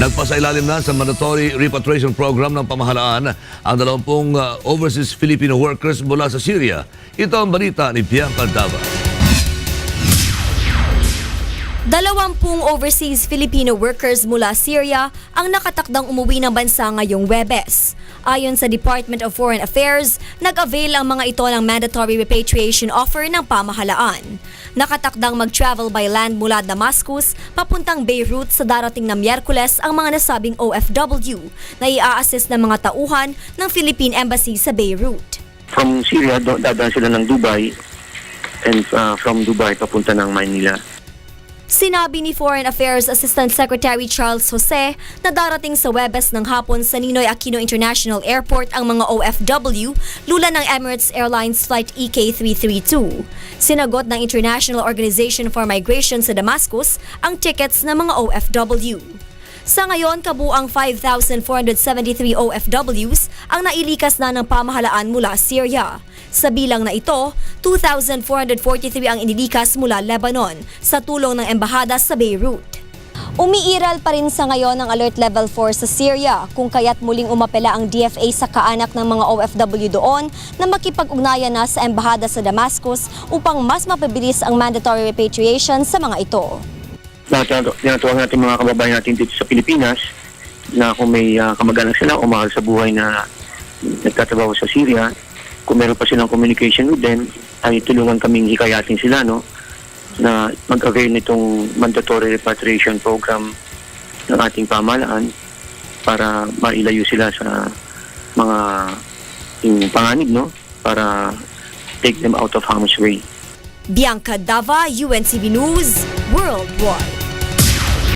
Nagpasailalim na sa mandatory repatriation program ng pamahalaan ang 20 uh, overseas Filipino workers mula sa Syria. Ito ang balita ni Bianca Dava. Dalawampung overseas Filipino workers mula Syria ang nakatakdang umuwi ng bansa ngayong Webes. Ayon sa Department of Foreign Affairs, nag-avail ang mga ito ng mandatory repatriation offer ng pamahalaan. Nakatakdang mag-travel by land mula Damascus papuntang Beirut sa darating na Miyerkules ang mga nasabing OFW na i-assist ng mga tauhan ng Philippine Embassy sa Beirut. From Syria, dadaan sila ng Dubai and uh, from Dubai papunta ng Manila. Sinabi ni Foreign Affairs Assistant Secretary Charles Jose na darating sa Webes ng hapon sa Ninoy Aquino International Airport ang mga OFW lula ng Emirates Airlines Flight E EK332. Sinagot ng International Organization for Migration sa Damascus ang tickets ng mga OFW. Sa ngayon, kabuang 5,473 OFWs ang nailikas na ng pamahalaan mula Syria. Sa bilang na ito, 2,443 ang inilikas mula Lebanon sa tulong ng embahada sa Beirut. Umiiral pa rin sa ngayon ang Alert Level 4 sa Syria kung kaya't muling umapela ang DFA sa kaanak ng mga OFW doon na makipag-ugnayan na sa embahada sa Damascus upang mas mapabilis ang mandatory repatriation sa mga ito. Tinatu- Tinatuwag natin mga kababayan natin dito sa Pilipinas na kung may uh, kamag-anak sila o mahal sa buhay na nagtatrabaho sa Syria, kung meron pa silang communication with them, ay tulungan kaming hikayatin sila no na mag-avail nitong mandatory repatriation program ng ating pamahalaan para mailayo sila sa mga yung panganib no para take them out of harm's way. Bianca Dava, UNCB News, Worldwide.